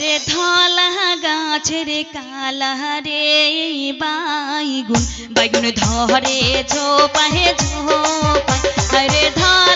রে ধলা গাছের কালা রে বাইগুন বাইগুন ধরে ঝোপাহে ঝোপায় রে ধলা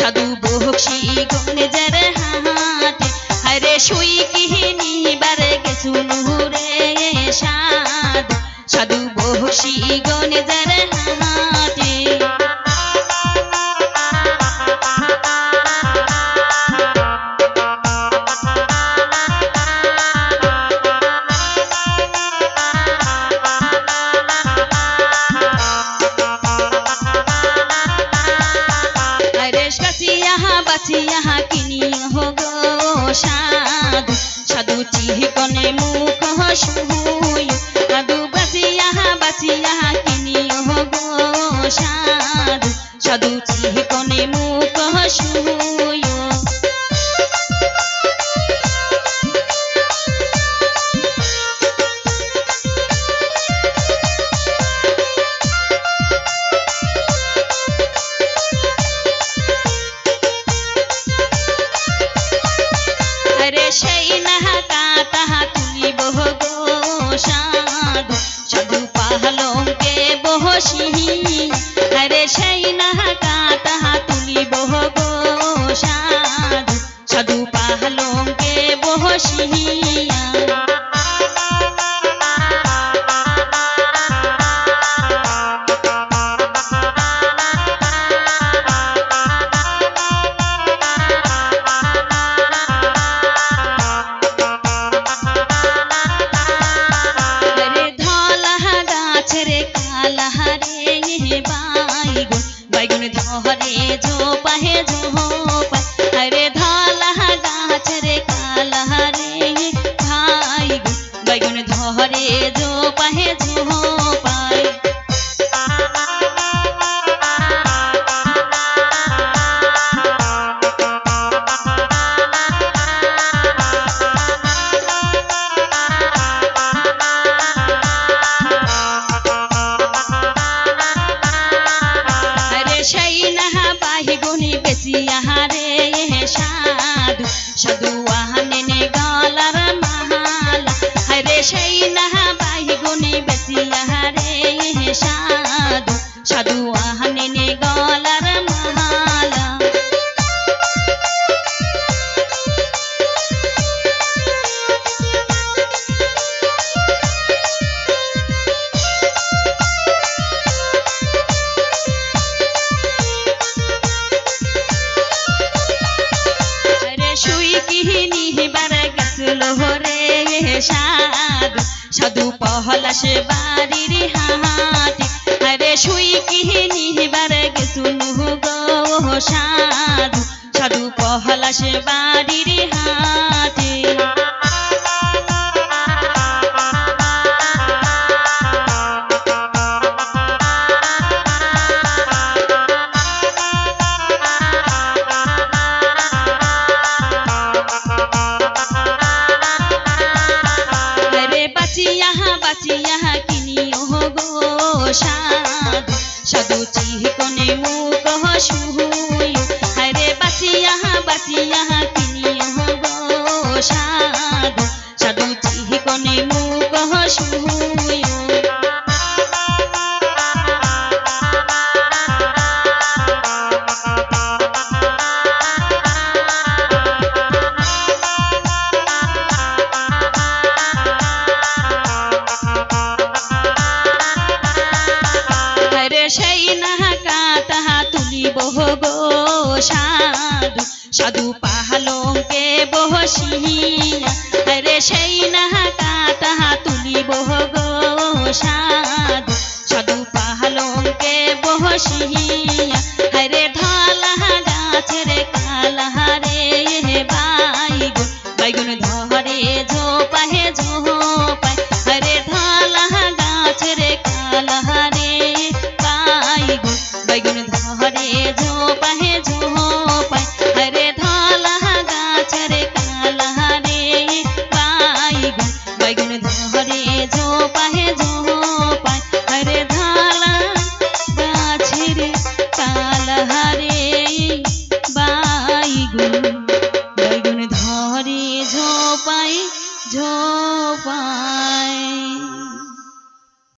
সাধু বহসি গনে যার হাতে। হরে শুই কিহিনি বারে গেছু নুরে সাধু। সাধু বহসি গনে যার হাতে সাধু সাধু বাহি গুনি বেশি আহারে সাধু সাধু আহানে নে গলার মালা রে সেই নাহা বাহি গুনি বেশি আহারে সাধু সাধু আহানে নে গলার সাধু সাধু পহলাস বাড়ির হাতি। আরে শুই কিহিনি বারে গেছিল গো সাধু সাধু পহলাস বাড়ির হাতি। fatia গো সাধু। সাধু পাহালঙ্কে বহসিয়া রে সেই না কাটা তুলিব গো সাধু। সাধু পাহালঙ্কে বহসিয়া রে ধালা গাছের কালা রে বাইগুন বাইগুন ধরে ঝোপাহে ঝোপায় কালা